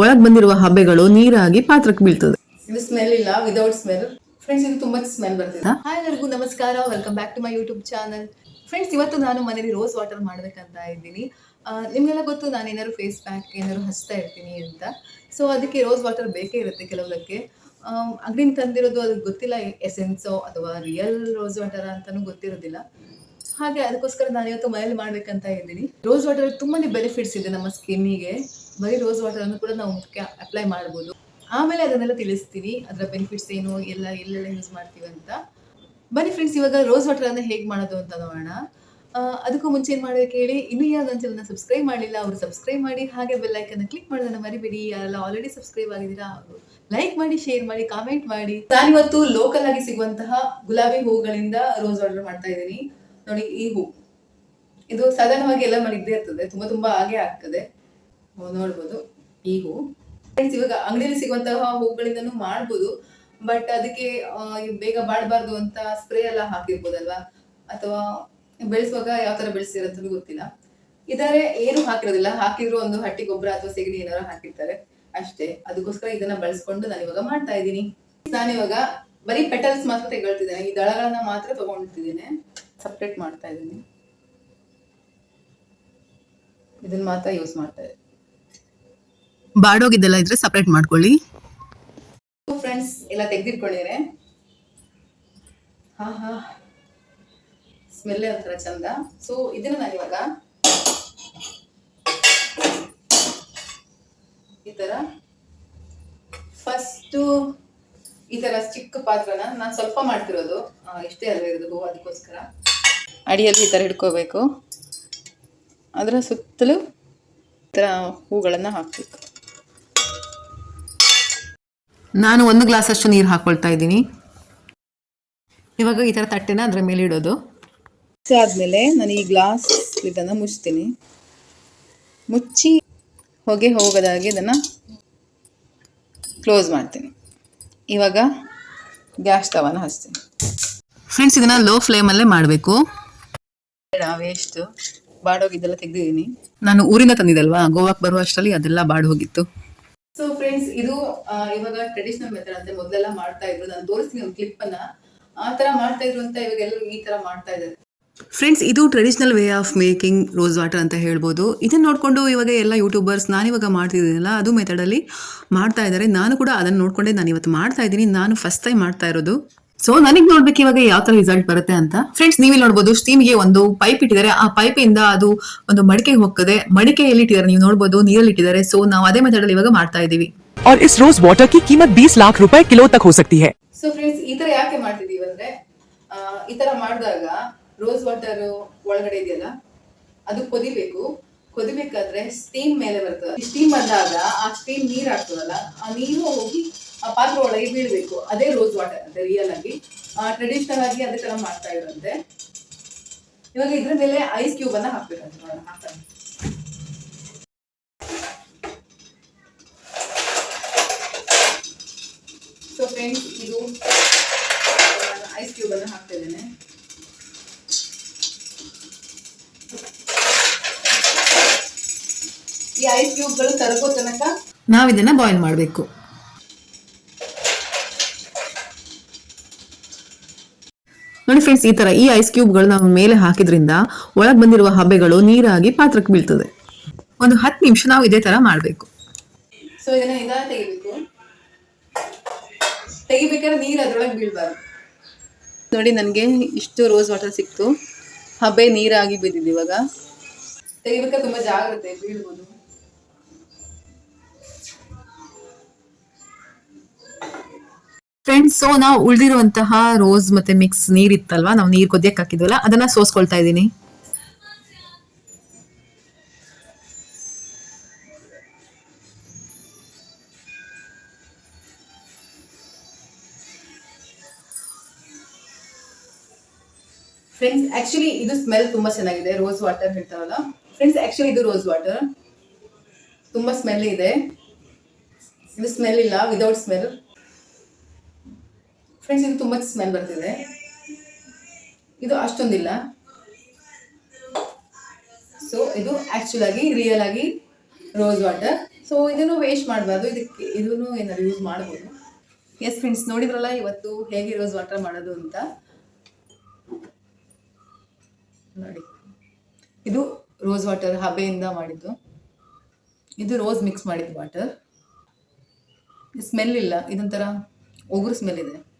ಒಳಗ್ ಬಂದಿರುವ ಹಬೆಗಳು ನೀರಾಗಿ ಪಾತ್ರಕ್ಕೆ ಬೀಳ್ತದೆ. ಇದು ಸ್ಮೆಲ್ ಇಲ್ಲ ವಿದೌಟ್ ಸ್ಮೆಲ್ ಫ್ರೆಂಡ್ಸ್ ಇದು ತುಂಬಾ ಸ್ಮೆಲ್ ಬರ್ತಿದೆ. ಹಾಯ್ ಎಲ್ಲರಿಗೂ ನಮಸ್ಕಾರ. Welcome back to my YouTube channel friends ಇವತ್ತು ನಾನು ಮನೇಲಿ ರೋಸ್ ವಾಟರ್ ಮಾಡ್ಬೇಕಂತ ಇದ್ದೀನಿ. ನಿಮ್ಗೆಲ್ಲ ಗೊತ್ತು ನಾನು ಏನಾದ್ರು ಫೇಸ್ ಪ್ಯಾಕ್ ಏನಾದ್ರು ಹಚ್ತಾ ಇರ್ತೀನಿ ಅಂತ. ಸೊ ಅದಕ್ಕೆ ರೋಸ್ ವಾಟರ್ ಬೇಕೇ ಇರುತ್ತೆ ಕೆಲವೊಂದಕ್ಕೆ ಅಗ್ರಿನ್ ತಂದಿರೋದು ಅದಕ್ಕೆ ಗೊತ್ತಿಲ್ಲ ಎಸೆನ್ಸೋ ಅಥವಾ ರಿಯಲ್ ರೋಸ್ ವಾಟರ್ ಅಂತಾನೂ ಗೊತ್ತಿರೋದಿಲ್ಲ. ಹಾಗೆ ಅದಕ್ಕೋಸ್ಕರ ನಾನು ಇವತ್ತು ಮನೇಲಿ ಮಾಡ್ಬೇಕಂತ ಇದ್ದೀನಿ. ರೋಸ್ ವಾಟರ್ ತುಂಬಾನೇ ಬೆನಿಫಿಟ್ಸ್ ಇದೆ ನಮ್ಮ ಸ್ಕಿನ್ನಿಗೆ ಬರೀ ರೋಸ್ ವಾಟರ್ ಅನ್ನು ಕೂಡ ನಾವು ಅಪ್ಲೈ ಮಾಡ್ಬೋದು. ಆಮೇಲೆ ಅದನ್ನೆಲ್ಲ ತಿಳಿಸ್ತೀನಿ. ಅದರ ಬೆನಿಫಿಟ್ಸ್ ಏನು, ಎಲ್ಲ, ಎಲ್ಲೆಲ್ಲ ಯೂಸ್ ಮಾಡ್ತೀವಿ ಅಂತ. ಬನ್ನಿ ಫ್ರೆಂಡ್ಸ್ ಇವಾಗ ರೋಸ್ ವಾಟರ್ ಅನ್ನ ಹೇಗೆ ಮಾಡೋದು ಅಂತ ನೋಡೋಣ. ಅದಕ್ಕೂ ಮುಂಚೆ ಏನು ಮಾಡಬೇಕು ಹೇಳಿ ಇನ್ನೂ ಯಾರು ನನ್ನ ಚಾನಲ್ನ ಸಬ್ಸ್ಕ್ರೈಬ್ ಮಾಡಿಲ್ಲ, ಅವರು ಸಬ್ಸ್ಕ್ರೈಬ್ ಮಾಡಿ, ಹಾಗೆ ಬೆಲ್ ಐಕನ್ ಕ್ಲಿಕ್ ಮಾಡೋದನ್ನ ಮರಿಬೇಡಿ. ಯಾರೆಲ್ಲ ಆಲ್ರೆಡಿ ಸಬ್ಸ್ಕ್ರೈಬ್ ಆಗಿದ್ದೀರಾ, ಅವರು ಲೈಕ್ ಮಾಡಿ ಶೇರ್ ಮಾಡಿ ಕಾಮೆಂಟ್ ಮಾಡಿ. ನಾನಿವತ್ತು ಲೋಕಲ್ ಆಗಿ ಸಿಗುವಂತಹ ಗುಲಾಬಿ ಹೂಗಳಿಂದ ರೋಸ್ ವಾಟರ್ ಮಾಡ್ತಾ ಇದ್ದೀನಿ. ನೋಡಿ, ಈ ಹೂ. ಇದು ಸಾಧಾರಣವಾಗಿ ಎಲ್ಲ ಮನೆ ಇದ್ದೇ ಇರ್ತದೆ. ತುಂಬಾ ತುಂಬಾ ಹಾಗೆ ಆಗ್ತದೆ. ನೋಡ್ಬೋದು. ಈ ಹೂ ಇವಾಗ ಅಂಗಡಿಯಲ್ಲಿ ಸಿಗುವಂತಹ ಹೂಗಳಿಂದನೂ ಮಾಡ್ಬೋದು. ಬಟ್ ಅದಕ್ಕೆ ಬೇಗ ಬಾಡಬಾರ್ದು ಅಂತ ಸ್ಪ್ರೇ ಎಲ್ಲ ಹಾಕಿರ್ಬೋದಲ್ವಾ? ಅಥವಾ ಬೆಳೆಸುವಾಗ ಯಾವ ತರ ಬೆಳೆಸಿರೋದು ಗೊತ್ತಿಲ್ಲ. ಇದಾರೆ ಏನು ಹಾಕಿರೋದಿಲ್ಲ. ಹಾಕಿದ್ರು ಒಂದು ಹಟ್ಟಿ ಗೊಬ್ಬರ ಅಥವಾ ಸೆಗಣಿ ಏನಾದ್ರು ಹಾಕಿರ್ತಾರೆ. ಅಷ್ಟೇ. ಅದಕ್ಕೋಸ್ಕರ ಇದನ್ನ ಬಳಸ್ಕೊಂಡು ನಾನು ಇವಾಗ ಮಾಡ್ತಾ ಇದ್ದೀನಿ. ನಾನಿವಾಗ ಬರೀ ಪೆಟಲ್ಸ್ ಮಾತ್ರ ತೆಗೊಳ್ತಿದ್ದೇನೆ. ಈ ದಳಗಳನ್ನ ಮಾತ್ರ ತಗೊಂಡಿದ್ದೇನೆ ಸಪ್ರೇಟ್ ಮಾಡ್ತಾ ಇದ್ದೀನಿ. ಇದನ್ನ ಮಾತ್ರ ಯೂಸ್ ಮಾಡ್ತಾ ಇದ್ದೀನಿ. ಬಾಡೋಗಿದ್ದೆಲ್ಲ ಇದ್ರೆ ಸಪ್ರೇಟ್ ಮಾಡ್ಕೊಳ್ಳಿ. ಫ್ರೆಂಡ್ಸ್ ಎಲ್ಲ ತೆಗೆದಿಟ್ಕೊಂಡಿದ್ರೆ? ಹಾ ಹಾ. ಸ್ಮೆಲ್ಲೇ ಒಂಥರ ಚಂದ. ಸೊ ಇದನ್ನ ನಾನು ಇವಾಗ ಈ ತರ ಫಸ್ಟ್ ಈ ತರ ಚಿಕ್ಕ ಪಾತ್ರನ ನಾನು ಸ್ವಲ್ಪ ಮಾಡ್ತಿರೋದು. ಇಷ್ಟೇ ಅಲ್ವ ಇರೋದು ಹೂವು ಅದಕ್ಕೋಸ್ಕರ. ಅಡಿಯಲ್ಲಿ ಈ ತರ ಹಿಡ್ಕೋಬೇಕು ಅದರ ಸುತ್ತಲೂ ಈ ತರ ಹೂಗಳನ್ನ ಹಾಕ್ಬೇಕು. ನಾನು ಒಂದು ಗ್ಲಾಸ್ ಅಷ್ಟು ನೀರು ಹಾಕೊಳ್ತಾ ಇದ್ದೀನಿ. ಇವಾಗ ಈ ತರ ತಟ್ಟೆನ ಅದ್ರ ಮೇಲೆ ಇಡೋದು. ಆದಮೇಲೆ ನಾನು ಈ ಗ್ಲಾಸ್ ಇದನ್ನು ಮುಚ್ತೀನಿ. ಮುಚ್ಚಿ ಹೊಗೆ ಹೋಗದಾಗೆ ಇದನ್ನು ಕ್ಲೋಸ್ ಮಾಡ್ತೀನಿ. ಇವಾಗ ಗ್ಯಾಸ್ ಸ್ಟವನ್ನು ಹಚ್ತೀನಿ. ಫ್ರೆಂಡ್ಸ್ ಇದನ್ನ ಲೋ ಫ್ಲೇಮಲ್ಲೇ ಮಾಡಬೇಕು. ಬೇಡ ವೇಸ್ಟ್ ಬಾಡೋಗಿದ್ದೆಲ್ಲ ತೆಗೆದಿದ್ದೀನಿ. ನಾನು ಊರಿಂದ ತಂದಿದ್ದಲ್ವಾ? ಗೋವಾಕ್ಕೆ ಬರುವ ಅಷ್ಟರಲ್ಲಿ ಅದೆಲ್ಲ ಬಾಡ್ ಹೋಗಿತ್ತು ಫ್ರೆಂಡ್ಸ್ ಇದು ಇವಾಗ ಟ್ರೆಡಿಷನಲ್ ಮೆಥಡ್ ಅಂತ ಮೊದಲೆಲ್ಲ ಮಾಡ್ತಾ ಇದ್ರು. ನಾನು ತೋರಿಸ್ತೀನಿ ಒಂದು ಕ್ಲಿಪ್ ಅನ್ನ. ಆ ತರ ಮಾಡ್ತಾ ಇದ್ರು ಅಂತ ಇವಾಗ ಎಲ್ಲರೂ ಈ ತರ ಮಾಡ್ತಾ ಇದ್ದಾರೆ. ಫ್ರೆಂಡ್ಸ್ ಇದು traditional way of making rose water ಅಂತ ಹೇಳ್ಬೋದು. ಇದನ್ನ ನೋಡಿಕೊಂಡು ಇವಾಗ ಎಲ್ಲ ಯೂಟ್ಯೂಬರ್ಸ್ ನಾನಿವಾಗ ಮಾಡ್ತಿದ್ದೀನಲ್ಲ, ಅದು ಮೆಥಡಲ್ಲಿ ಮಾಡ್ತಾ ಇದ್ದಾರೆ. ನಾನು ಕೂಡ ಅದನ್ನು ನೋಡ್ಕೊಂಡೆ ನಾನು ಇವತ್ತು ಮಾಡ್ತಾ ಇದ್ದೀನಿ. ನಾನು ಫಸ್ಟ್ ಟೈಮ್ ಮಾಡ್ತಾ ಇರೋದು. ಸೊ ನನಗೆ ನೋಡ್ಬೇಕು ಇವಾಗ ಯಾವ ತರ ರಿಸಲ್ಟ್ ಬರುತ್ತೆ ಅಂತ. ಫ್ರೆಂಡ್ಸ್ ನೀವೇ ನೋಡ್ಬೋದು ಸ್ಟೀಮ್ಗೆ ಒಂದು ಪೈಪ್ ಇಟ್ಟಿದ್ದಾರೆ. ಆ ಪೈಪ್ ಇಂದ ಅದು ಒಂದು ಮಡಿಕೆಗೆ ಹೋಗ್ತದೆ. ಮಡಿಕೆಯಲ್ಲಿ ಇಟ್ಟಿದ್ದಾರೆ, ನೀವು ನೋಡ್ಬೋದು, ನೀರಲ್ಲಿ ಇಟ್ಟಿದ್ದಾರೆ. ಸೊ ನಾವು ಅದೇ ಮೆಥಡಲ್ಲಿ ಇವಾಗ ಮಾಡ್ತಾ ಇದ್ದೀವಿ. और इस रोज वाटर की कीमत 20 लाख रुपए किलो तक हो सकती है ಸೊ ಫ್ರೆಂಡ್ಸ್ ಈ ತರ ಯಾಕೆ ಮಾಡ್ತಿದೀವಿ ಅಂದ್ರೆ ಆ, ಈ ತರ ಮಾಡಿದಾಗ ರೋಸ್ ವಾಟರ್ ಒಳಗಡೆ ಇದೆಯಲ್ಲ ಅದು ಕೊದಿಬೇಕು ಕೊದಿಬೇಕಾದ್ರೆ ಸ್ಟೀಮ್ ಮೇಲೆ ಬರ್ತದೆ ಸ್ಟೀಮ್ ಬಂದಾಗ ಆ ಸ್ಟೀಮ್ ನೀರ್ ಆಗ್ತದಲ್ಲ ಆ ನೀರು ಹೋಗಿ ಆ ಪಾತ್ರ ಒಳಗೆ ಬೀಳ್ಬೇಕು ಅದೇ ರೋಸ್ ವಾಟರ್ ಅಂತ ರಿಯಲ್ ಆಗಿ ಟ್ರೆಡಿಷನಲ್ ಆಗಿ ಅದೇ ತರ ಮಾಡ್ತಾ ಇರೋಂತೆ ಇವಾಗ ಇದ್ರ ಮೇಲೆ ಐಸ್ ಕ್ಯೂಬ್ ಅನ್ನ ಹಾಕ್ಬೇಕಂತ ನೋಡೋಣ ಹಾಕೋಣ ಐಸ್ ಕ್ಯೂಬ್ ಅನ್ನು ಹಾಕ್ತಾ ಇದ್ದೇನೆ ಈ ಐಸ್ ಕ್ಯೂಬ್ಗಳು ಕರಗೋ ತನಕ ನಾವು ಇದನ್ನ ಬಾಯ್ಲ್ ಮಾಡಬೇಕು. ನೋಡಿ ಫ್ರೆಂಡ್ಸ್ ಈ ತರ ಈ ಐಸ್ ಕ್ಯೂಬ್ಗಳು ನಾವು ಮೇಲೆ ಹಾಕಿದ್ರಿಂದ ಒಳಗೆ ಬಂದಿರುವ ಹಬೆಗಳು ನೀರಾಗಿ ಪಾತ್ರಕ್ಕೆ ಬೀಳ್ತದೆ. ಒಂದು ಹತ್ತು ನಿಮಿಷ ನಾವು ಇದೇ ತರ ಮಾಡಬೇಕು. ಸೊ ಇದನ್ನ ಇದಾಗ ತೆಗಿಬೇಕು. ತೆಗಿಬೇಕಾದ್ರೆ ನೀರು ಅದ್ರೊಳಗೆ ಬೀಳ್ಬಾರ್ದು. ನೋಡಿ, ನನಗೆ ಇಷ್ಟು ರೋಸ್ ವಾಟರ್ ಸಿಕ್ತು. ಹಬೆ ನೀರಾಗಿ ಬಿದ್ದಿದ್ದು ಇವಾಗ. ತೆಗಿಬೇಕಾದ್ರೆ ತುಂಬಾ ಜಾಗ್ರತೆ ಬೀಳ್ಬೋದು. ಫ್ರೆಂಡ್ಸ್ ಸೊ ನಾವು ಉಳಿದಿರುವಂತಹ ರೋಸ್ ಮತ್ತೆ ಮಿಕ್ಸ್ ನೀರ್ ಇತ್ತಲ್ವಾ ನಾವು ನೀರ್ ಕೊದ್ಯಕ್ಕೆ ಹಾಕಿದ್ವಲ್ಲ, ಅದನ್ನ ಸೋಸ್ಕೊಳ್ತಾ ಇದ್ದೀನಿ. ಫ್ರೆಂಡ್ಸ್ ಆಕ್ಚುಲಿ ಇದು ಸ್ಮೆಲ್ ತುಂಬಾ ಚೆನ್ನಾಗಿದೆ. ರೋಸ್ ವಾಟರ್ ಹೇಳ್ತಾರಲ್ಲ. ಫ್ರೆಂಡ್ಸ್ ಆಕ್ಚುಲಿ ಇದು ರೋಸ್ ವಾಟರ್ ತುಂಬಾ ಸ್ಮೆಲ್ ಇದೆ. ಇದು ಸ್ಮೆಲ್ ಇಲ್ಲ ವಿದೌಟ್ ಸ್ಮೆಲ್ ಫ್ರೆಂಡ್ಸ್ ಇದು ತುಂಬಾ ಸ್ಮೆಲ್ ಬರ್ತಿದೆ. ಇದು ಅಷ್ಟೊಂದಿಲ್ಲ. ಸೊ ಇದು ಆಕ್ಚುಲ್ ಆಗಿ ರಿಯಲ್ ಆಗಿ ರೋಸ್ ವಾಟರ್ ಸೊ ಇದನ್ನು ವೇಸ್ಟ್ ಮಾಡಬಾರ್ದು. ಇದಕ್ಕೆ, ಇದನ್ನು ಏನಾದ್ರು ಯೂಸ್ ಮಾಡ್ಬೋದು. ಎಸ್ ಫ್ರೆಂಡ್ಸ್ ನೋಡಿದ್ರಲ್ಲ, ಇವತ್ತು ಹೇಗೆ ರೋಸ್ ವಾಟರ್ ಮಾಡೋದು ಅಂತ. ನೋಡಿ. ಇದು ರೋಸ್ ವಾಟರ್ ಹಬೆಯಿಂದ ಮಾಡಿದ್ದು. ಇದು ರೋಸ್ ಮಿಕ್ಸ್ ಮಾಡಿದ್ದು ವಾಟರ್ ಸ್ಮೆಲ್ ಇಲ್ಲ. ಇದೊಂಥರ ಒಗುರು ಸ್ಮೆಲ್ ಇದೆ.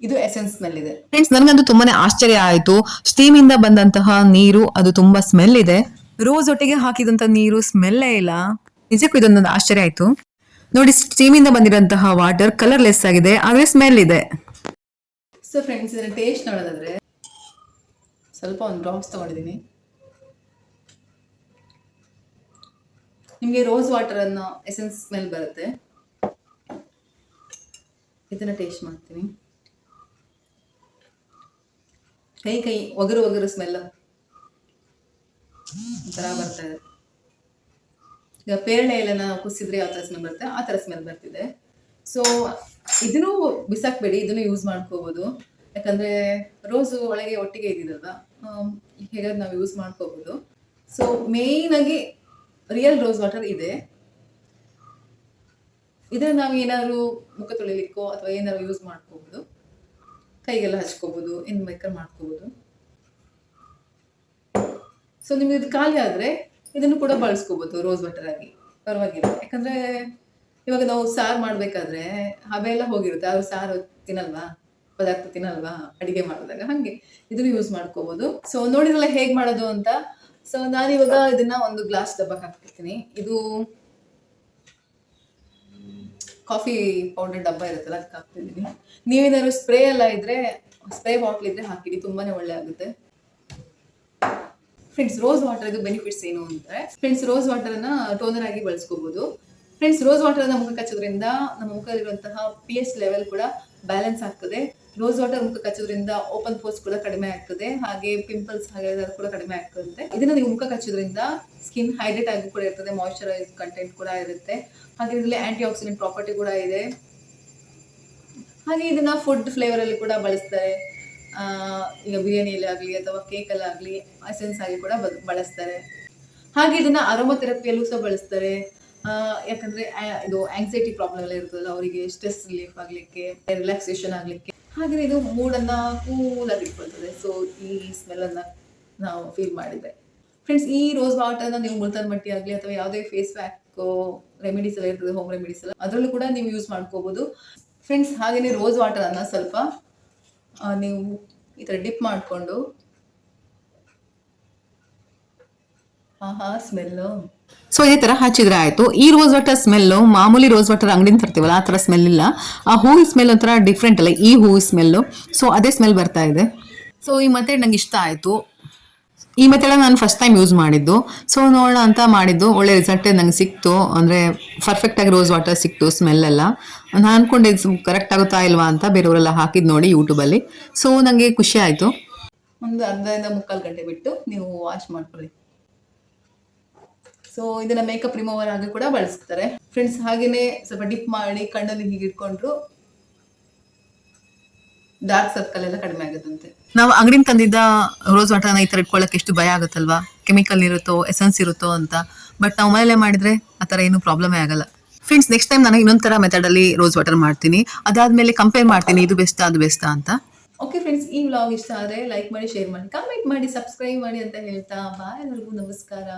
ಇದು ಎಸೆನ್ಸ್ ಸ್ಮೆಲ್ ಇದೆ. ಫ್ರೆಂಡ್ಸ್ ನನಗಂತೂ ತುಂಬಾನೇ ಆಶ್ಚರ್ಯ ಆಯಿತು. ಸ್ಟೀಮ್ ಇಂದ ಬಂದಂತಹ ನೀರು ಅದು ತುಂಬಾ ಸ್ಮೆಲ್ ಇದೆ. ರೋಸ್ ಒಟ್ಟಿಗೆ ಹಾಕಿದಂತ ನೀರು ಸ್ಮೆಲ್ಲೇ ಇಲ್ಲ. ನಿಜಕ್ಕೂ ಇದೊಂದೊಂದು ಆಶ್ಚರ್ಯ ಆಯ್ತು. ನೋಡಿ ಸ್ಟೀಮ್ ಇಂದ ಬಂದಿರಂತಹ ವಾಟರ್ ಕಲರ್ಲೆಸ್ ಆಗಿದೆ ಆದ್ರೆ ಸ್ಮೆಲ್ ಇದೆ. ಸೊ ಫ್ರೆಂಡ್ಸ್ ಇದರ ಟೇಸ್ಟ್ ನೋಡೋದಾದ್ರೆ ಸ್ವಲ್ಪ ಒಂದು ಡ್ರಾಪ್ಸ್ ತೊಗೊಂಡಿದ್ದೀನಿ. ನಿಮಗೆ ರೋಸ್ ವಾಟರ್ ಅನ್ನೋ ಎಸೆನ್ಸ್ ಸ್ಮೆಲ್ ಬರುತ್ತೆ. ಇದನ್ನ ಟೇಸ್ಟ್ ಮಾಡ್ತೀನಿ. ಕೈ ಕೈ ಒಗರು ಒಗರು ಸ್ಮೆಲ್ ಒಂಥರ ಬರ್ತಾ ಇದೆ. ಈಗ ಪೇರಳೆ ಎಲ್ಲ ಕುಸಿದ್ರೆ ಯಾವ ಥರ ಸ್ಮೆಲ್ ಬರುತ್ತೆ? ಆ ಥರ ಸ್ಮೆಲ್ ಬರ್ತಿದೆ. ಸೊ ಇದನ್ನು ಬಿಸಾಕ್ಬೇಡಿ, ಇದನ್ನು ಯೂಸ್ ಮಾಡ್ಕೋಬೋದು. ಯಾಕಂದ್ರೆ ರೋಸು ಒಳಗೆ ಒಟ್ಟಿಗೆ ಇದ್ದಿದ್ದಲ್ವಾ ಹೇಗಾದ್ರೆ ನಾವು ಯೂಸ್ ಮಾಡ್ಕೋಬೋದು. ಸೊ ಆಗಿ ರಿಯಲ್ ರೋಸ್ ವಾಟರ್ ಇದೆ. ಇದನ್ನ ನಾವು ಏನಾದ್ರು ಮುಖ ತೊಳಿಲಿಕ್ಕೋ ಅಥವಾ ಏನಾದ್ರು ಯೂಸ್ ಮಾಡ್ಕೋಬೋದು. ಕೈಗೆಲ್ಲ ಹಚ್ಕೋಬೋದು ಏನು ಬೇಕಾದ್ರೆ ಮಾಡ್ಕೋಬೋದು. ಸೊ ನಿಮ್ಗೆ ಇದು ಖಾಲಿ ಆದರೆ ಇದನ್ನು ಕೂಡ ಬಳಸ್ಕೋಬೋದು ರೋಸ್ ವಾಟರ್ ಆಗಿ. ಪರವಾಗಿಲ್ಲ. ಯಾಕಂದ್ರೆ ಇವಾಗ ನಾವು ಸಾರು ಮಾಡಬೇಕಾದ್ರೆ ಹಬೆಲ್ಲ ಹೋಗಿರುತ್ತೆ ಅವ್ರು ಸಾರು ತಿನ್ನಲ್ವಾ? ಪದಾರ್ಥ ತಿನ್ನಲ್ವಾ ಅಡಿಗೆ ಮಾಡಿದಾಗ ಹಾಗೆ ಇದನ್ನು ಯೂಸ್ ಮಾಡ್ಕೋಬಹುದು ಸೊ ನೋಡಿದ್ರಲ್ಲ ಹೇಗ್ ಮಾಡೋದು ಅಂತ? ಸೊ ನಾನಿವಾಗ ಇದನ್ನ ಒಂದು ಗ್ಲಾಸ್ ಡಬ್ಬಕ್ಕೆ ಹಾಕ್ತಿರ್ತೀನಿ ಇದು ಕಾಫಿ ಪೌಡರ್ ಡಬ್ಬ ಇರುತ್ತಲ್ಲ, ಅದಕ್ಕೆ ಹಾಕ್ತಿದ್ದೀನಿ. ನೀವೇನಾದ್ರು ಸ್ಪ್ರೇ ಎಲ್ಲ ಇದ್ರೆ ಸ್ಪ್ರೇ ಬಾಟ್ಲ್ ಇದ್ರೆ ಹಾಕಿಡಿ, ತುಂಬಾನೇ ಒಳ್ಳೆ ಆಗುತ್ತೆ ಫ್ರೆಂಡ್ಸ್ ರೋಸ್ ವಾಟರ್ ಬೆನಿಫಿಟ್ಸ್ ಏನು ಅಂದ್ರೆ ಫ್ರೆಂಡ್ಸ್ ರೋಸ್ ವಾಟರ್ ಅನ್ನ ಟೋನರ್ ಆಗಿ ಬಳಸ್ಕೋಬಹುದು ಫ್ರೆಂಡ್ಸ್ ರೋಸ್ ವಾಟರ್ ಅನ್ನ ಮುಖಕ್ಕೆ ಹಚ್ಚೋದ್ರಿಂದ ನಮ್ಮ ಮುಖದಲ್ಲಿರುವಂತಹ ಪಿ ಎಸ್ ಲೆವೆಲ್ ಕೂಡ ಬ್ಯಾಲೆನ್ಸ್ ಆಗ್ತದೆ. ರೋಸ್ ವಾಟರ್ ಮುಖಕ್ಕೆ ಹಚ್ಚೋದ್ರಿಂದ ಓಪನ್ ಫೋರ್ಸ್ ಕೂಡ ಕಡಿಮೆ ಆಗ್ತದೆ. ಹಾಗೆ ಪಿಂಪಲ್ಸ್ ಹಾಗೆ ಕೂಡ ಕಡಿಮೆ ಆಗ್ತದೆ. ಇದನ್ನ ನೀವು ಮುಖಕ್ಕೆ ಹಚ್ಚೋದ್ರಿಂದ ಸ್ಕಿನ್ ಹೈಡ್ರೇಟ್ ಆಗಿ ಕೂಡ ಇರ್ತದೆ. ಮಾಯಿಶ್ಚರೈಸ್ ಕಂಟೆಂಟ್ ಕೂಡ ಇರುತ್ತೆ. ಹಾಗೆ ಇದರಲ್ಲಿ ಆಂಟಿ ಆಕ್ಸಿಡೆಂಟ್ ಪ್ರಾಪರ್ಟಿ ಕೂಡ ಇದೆ. ಹಾಗೆ ಇದನ್ನ ಫುಡ್ ಫ್ಲೇವರ್ ಅಲ್ಲಿ ಕೂಡ ಬಳಸ್ತಾರೆ. ಈಗ ಬಿರಿಯಾನಿಯಲ್ಲಿ ಆಗಲಿ ಅಥವಾ ಕೇಕಲ್ಲಿ ಆಗಲಿ ಎಸೆನ್ಸ್ ಆಗಿ ಕೂಡ ಬಳಸ್ತಾರೆ. ಹಾಗೆ ಇದನ್ನ ಅರೋಮಾ ಥೆರಪಿಯಲ್ಲೂ ಸಹ ಬಳಸ್ತಾರೆ. ಯಾಕಂದ್ರೆ ಇದು ಆಂಗ್ಸೈಟಿ ಪ್ರಾಬ್ಲಮ್ ಎಲ್ಲ ಇರ್ತದಲ್ಲ, ಅವರಿಗೆ ಸ್ಟ್ರೆಸ್ ರಿಲೀಫ್ ಆಗ್ಲಿಕ್ಕೆ ರಿಲ್ಯಾಕ್ಸೇಷನ್ ಆಗ್ಲಿಕ್ಕೆ. ಹಾಗೆ ಇದು ಮೂಡನ್ನ ಕೂಲ್ ಆಗಿ ಇಟ್ಕೊಳ್ತದೆ ಸೊ ಈ ಸ್ಮೆಲ್ ಅನ್ನ ನಾವು ಫೀಲ್ ಮಾಡಿದ್ರೆ. ಫ್ರೆಂಡ್ಸ್ ಈ ರೋಸ್ ವಾಟರ್ನ ನೀವು ಮುಲ್ತಾನ್ ಮಟ್ಟಿ ಆಗಲಿ, ಅಥವಾ ಯಾವುದೇ ಫೇಸ್ ಪ್ಯಾಕ್ ರೆಮಿಡೀಸ್ ಎಲ್ಲ ಇರ್ತದೆ ಹೋಮ್ ರೆಮಿಡೀಸ್ ಎಲ್ಲ, ಅದರಲ್ಲೂ ಕೂಡ ನೀವು ಯೂಸ್ ಮಾಡ್ಕೋಬಹುದು ಫ್ರೆಂಡ್ಸ್ ಹಾಗೆಯೇ ರೋಸ್ ವಾಟರ್ ಅನ್ನ ಸ್ವಲ್ಪ ನೀವು ಈ ಥರ ಡಿಪ್ ಮಾಡಿಕೊಂಡು ಆಹಾ ಸ್ಮೆಲ್ಲು ಸೊ ಇದೇ ತರ ಹಚ್ಚಿದ್ರೆ ಆಯ್ತು. ಈ ರೋಸ್ ವಾಟರ್ ಸ್ಮೆಲ್ಲು ಮಾಮೂಲಿ ರೋಸ್ ವಾಟರ್ ಅಂಗಡಿ ತರ್ತೀವಲ್ಲ ಆ ತರ ಸ್ಮೆಲ್ ಇಲ್ಲ. ಆ ಹೂವಿನ ಸ್ಮೆಲ್ ಒಂಥರ ಡಿಫ್ರೆಂಟ್ ಅಲ್ಲ ಈ ಹೂವು ಸ್ಮೆಲ್ಲು ಸೊ ಅದೇ ಸ್ಮೆಲ್ ಬರ್ತಾ ಇದೆ. ಸೊ ಈ ಮೆಥಡ್ ನಂಗೆ ಇಷ್ಟ ಆಯ್ತು. ಈ ಮೆಥಡ್ ನಾನು ಫಸ್ಟ್ ಟೈಮ್ ಯೂಸ್ ಮಾಡಿದ್ದು. ಸೊ ನೋಡೋಣ ಅಂತ ಮಾಡಿದ್ದು. ಒಳ್ಳೆ ರಿಸಲ್ಟ್ ನಂಗೆ ಸಿಕ್ತು. ಅಂದರೆ ಪರ್ಫೆಕ್ಟಾಗಿ ರೋಸ್ ವಾಟರ್ ಸಿಕ್ತು ಸ್ಮೆಲ್ ಎಲ್ಲ. ನಾನು ಅನ್ಕೊಂಡೆ ಕರೆಕ್ಟ್ ಆಗುತ್ತಾ ಇಲ್ವಾ ಅಂತ ಬೇರೆಯವರೆಲ್ಲ ಹಾಕಿದ್ದು ನೋಡಿ ಯೂಟ್ಯೂಬಲ್ಲಿ ಸೊ ನನಗೆ ಖುಷಿ ಆಯಿತು. ಒಂದು ಅರ್ಧದಿಂದ ಮುಕ್ಕಾಲು ಗಂಟೆ ಬಿಟ್ಟು ನೀವು ವಾಶ್ ಮಾಡ್ಕೊಳ್ಳಿ. ಸೊ ಇದನ್ನ ಮೇಕಪ್ ರಿಮೂವರ್ ಆಗಿ ಕೂಡ ಬಳಸ್ತಾರೆ. ಫ್ರೆಂಡ್ಸ್ ಹಾಗೇನೆ ಸ್ವಲ್ಪ ಡಿಪ್ ಮಾಡಿ ಕಣ್ಣಲ್ಲಿ ಹೀಗೆ ಇಟ್ಕೊಂಡ್ರು ಡಾರ್ಕ್ ಸರ್ಕಲ್ ಎಲ್ಲ ಕಡಿಮೆ ಆಗುತ್ತಂತೆ. ನಾವು ಅಂಗಡಿನ ತಂದಿದ್ದ ರೋಸ್ ವಾಟರ್ ಈ ತರ ಇಟ್ಕೊಳ್ಳೋಕೆ ಎಷ್ಟು ಭಯ ಆಗುತ್ತಲ್ವಾ? ಕೆಮಿಕಲ್ ಇರುತ್ತೋ ಎಸೆನ್ಸ್ ಇರುತ್ತೋ ಅಂತ. ಬಟ್ ನಾವು ಮನೇಲೆ ಮಾಡಿದ್ರೆ ಆ ತರ ಏನು ಪ್ರಾಬ್ಲಮ್ ಆಗಲ್ಲ. ಫ್ರೆಂಡ್ಸ್ ನೆಕ್ಸ್ಟ್ ಟೈಮ್ ನಾನು ಇನ್ನೊಂದು ಮೆಥಡ್ ಅಲ್ಲಿ ರೋಸ್ ವಾಟರ್ ಮಾಡ್ತೀನಿ. ಅದಾದ್ಮೇಲೆ ಕಂಪೇರ್ ಮಾಡ್ತೀನಿ ಇದು ಬೆಸ್ಟ್ ಅದು ಬೆಸ್ಟ್ ಅಂತ. ಓಕೆ ಫ್ರೆಂಡ್ಸ್ ಈ ವ್ಲಾಗ್ ಇಷ್ಟ ಆದರೆ ಲೈಕ್ ಮಾಡಿ ಶೇರ್ ಮಾಡಿ ಕಮೆಂಟ್ ಮಾಡಿ ಸಬ್ಸ್ಕ್ರೈಬ್ ಮಾಡಿ ಅಂತ ಹೇಳ್ತಾ ಬಾಯ್ ಎಲ್ಲರಿಗೂ ನಮಸ್ಕಾರ.